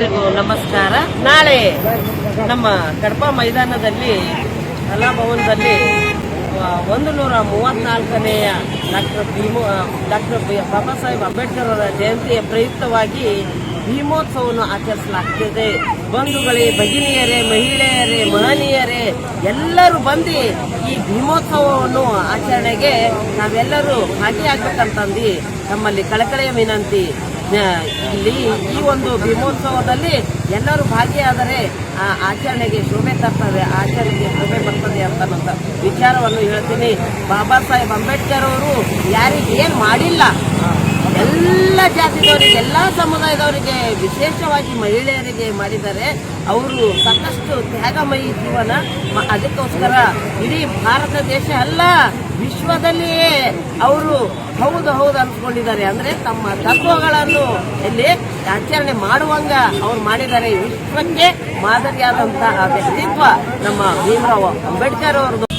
ಎಲ್ಲರಿಗೂ ನಮಸ್ಕಾರ. ನಾಳೆ ನಮ್ಮ ಕಡಪ ಮೈದಾನದಲ್ಲಿ ಕಲಾಭವನದಲ್ಲಿ ಒಂದು ನೂರ ಮೂವತ್ನಾಲ್ಕನೆಯ ಡಾಕ್ಟರ್ ಭೀಮೋ ಡಾಕ್ಟರ್ ಬಾಬಾ ಸಾಹೇಬ್ ಅಂಬೇಡ್ಕರ್ ಅವರ ಜಯಂತಿಯ ಪ್ರಯುಕ್ತವಾಗಿ ಭೀಮೋತ್ಸವವನ್ನು ಆಚರಿಸಲಾಗ್ತಿದೆ. ಬಂಧುಗಳೇ, ಭಗಿನಿಯರೇ, ಮಹಿಳೆಯರೇ, ಮಹನೀಯರೇ, ಎಲ್ಲರೂ ಬಂದು ಈ ಭೀಮೋತ್ಸವವನ್ನು ಆಚರಣೆಗೆ ನಾವೆಲ್ಲರೂ ಭಾಗಿಯಾಗಬೇಕಂತಂದು ನಮ್ಮಲ್ಲಿ ಕಳಕಳೆಯ ವಿನಂತಿ. ಇಲ್ಲಿ ಈ ಒಂದು ಭೀಮೋತ್ಸವದಲ್ಲಿ ಎಲ್ಲರೂ ಭಾಗಿಯಾದರೆ ಆ ಆಚರಣೆಗೆ ಶೋಭೆ ತರ್ತದೆ, ಆಚರಣೆಗೆ ಶೋಭೆ ಬರ್ತದೆ ಅಂತಕ್ಕಂಥ ವಿಚಾರವನ್ನು ಹೇಳ್ತೀನಿ. ಬಾಬಾ ಸಾಹೇಬ್ ಅಂಬೇಡ್ಕರ್ ಅವರು ಯಾರಿಗೆ ಏನು ಮಾಡಿಲ್ಲ ಎಲ್ಲ ಜಾತಿದವರಿಗೆ, ಎಲ್ಲ ಸಮುದಾಯದವರಿಗೆ, ವಿಶೇಷವಾಗಿ ಮಹಿಳೆಯರಿಗೆ ಮಾಡಿದ್ದಾರೆ ಅವರು ಸಾಕಷ್ಟು ತ್ಯಾಗಮಯಿ ಜೀವನ ಅದಕ್ಕೋಸ್ಕರ ಇಡೀ ಭಾರತ ದೇಶ ಅಲ್ಲ, ವಿಶ್ವದಲ್ಲಿಯೇ ಅವರು ಹೌದು ಹೌದು ಅನ್ಸ್ಕೊಂಡಿದ್ದಾರೆ. ಅಂದ್ರೆ ತಮ್ಮ ತತ್ವಗಳನ್ನು ಇಲ್ಲಿ ಆಚರಣೆ ಮಾಡುವಂಗ ಅವ್ರು ಮಾಡಿದ್ದಾರೆ. ವಿಶ್ವಕ್ಕೆ ಮಾದರಿಯಾದಂತಹ ವ್ಯಕ್ತಿತ್ವ ನಮ್ಮ ಭೀಮರಾವ್ ಅಂಬೇಡ್ಕರ್ ಅವ್ರದ್ದು.